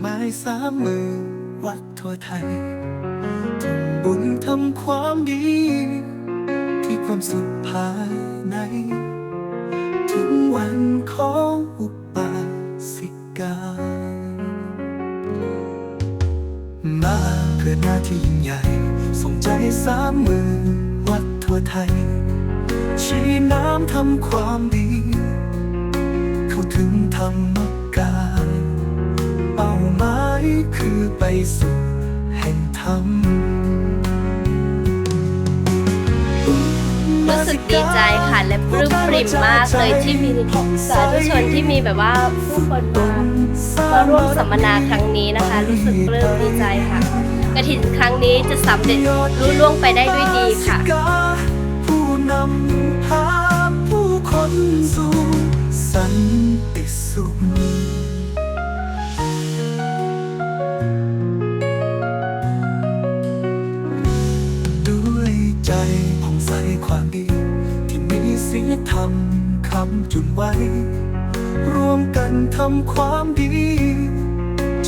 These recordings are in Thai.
ไม้สามมือวัดทั่วไทยทำบุญทำความดี ที่ความสุขภายใน ถึงวันของอุปาสิกา มาเพื่อหน้าที่ยิ่งใหญ่ส่งใจสามมือวัดทั่วไทย ชี้น้ำทำความดี เข้าถึงธรรม หมายคือไปสู่แห่งธรรมรู้สึกดีใจค่ะและปลื้มปริ่มมากเลยที่มีสาธุชนที่มีแบบว่าผู้คนมามาร่วมสัมมนาครั้งนี้นะคะ รู้สึกปลื้มดีใจค่ะกระถินครั้งนี้จะสำเร็จรุ่ล่วงไปได้ด้วยดีค่ะผู้นำพาผู้คนสู่สันติสุข ใสความดี ที่มีศีลธรรมคำจุนไว้ ร่วมกันทำความดี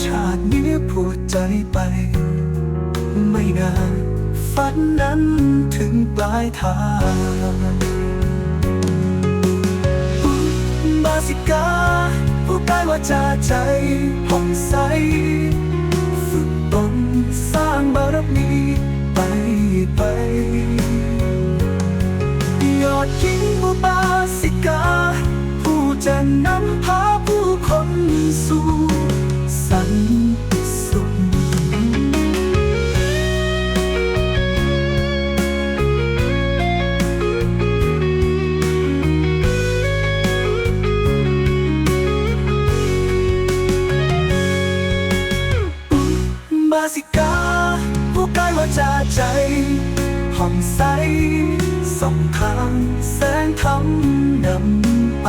ชาตินี้ผูดใจไป ไม่นานฝันนั้นถึงปลายทางบาสิกา ผู้กายวาจาใจผ่องใส ฝึกตนสร้างบารมี ผู้กายวาจาใจผ่องใสส่องทางแสงธรรมนำไป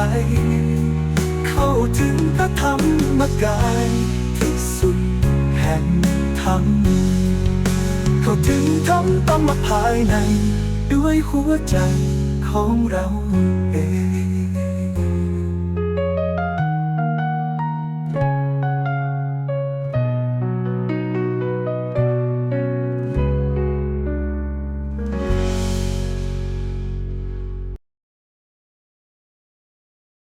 เข้าถึงพระธรรมกายที่สุดแห่งธรรมเข้าถึงธรรมต้องมาภายใน ด้วยหัวใจของเราเอง